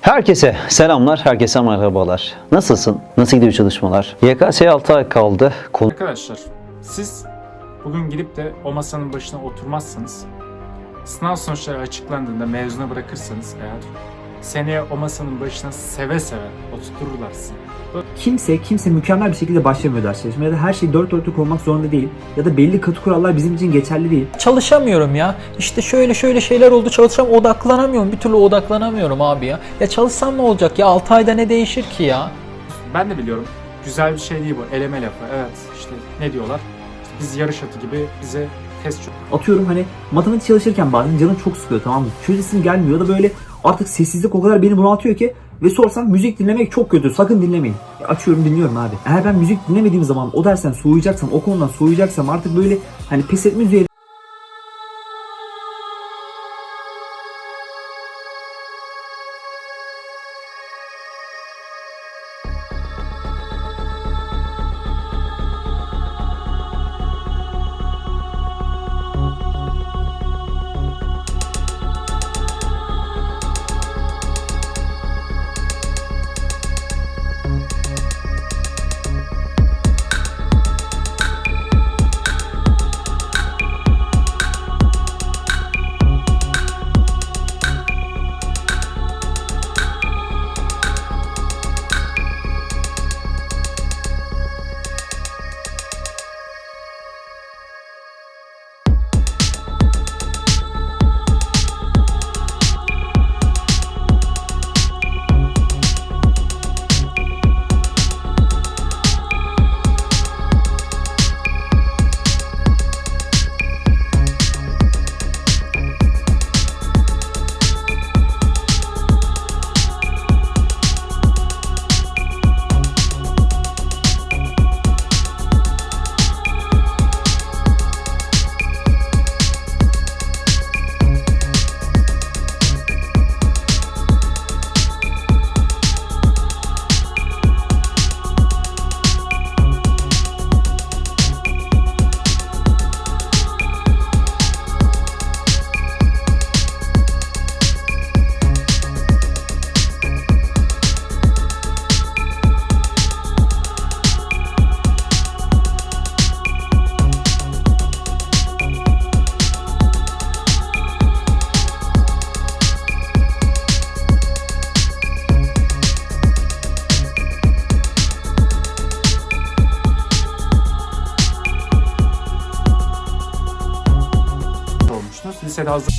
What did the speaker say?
Herkese selamlar, herkese merhabalar. Nasılsın? Nasıl gidiyor çalışmalar? YKS'ye 6 ay kaldı. Konu Arkadaşlar siz bugün gidip de o masanın başına oturmazsanız sınav sonuçları açıklandığında mezuna bırakırsanız eğer seneye o masanın başına seve seve oturtururlar sizi. kimse kimse mükemmel bir şekilde başlamıyor ders çalışmaya ya da her şey dört dörtlük olmak zorunda değil ya da belli katı kurallar bizim için geçerli değil. çalışamıyorum ya. İşte şöyle şöyle şeyler oldu çalışacağım odaklanamıyorum. Bir türlü odaklanamıyorum abi ya. Ya çalışsam ne olacak ya 6 ayda ne değişir ki ya? Ben de biliyorum güzel bir şey değil bu eleme lafı. Evet işte ne diyorlar? İşte biz yarış atı gibi bize test çö- Atıyorum hani matematik çalışırken bazen canım çok sıkıyor tamam mı? Çözesim gelmiyor da böyle artık sessizlik o kadar beni bunaltıyor ki ve sorsam müzik dinlemek çok kötü sakın dinlemeyin. Ya açıyorum dinliyorum abi. Eğer ben müzik dinlemediğim zaman o dersten soğuyacaksam o konudan soğuyacaksam artık böyle hani pes etme üzere olmuştunuz. Lisede hazır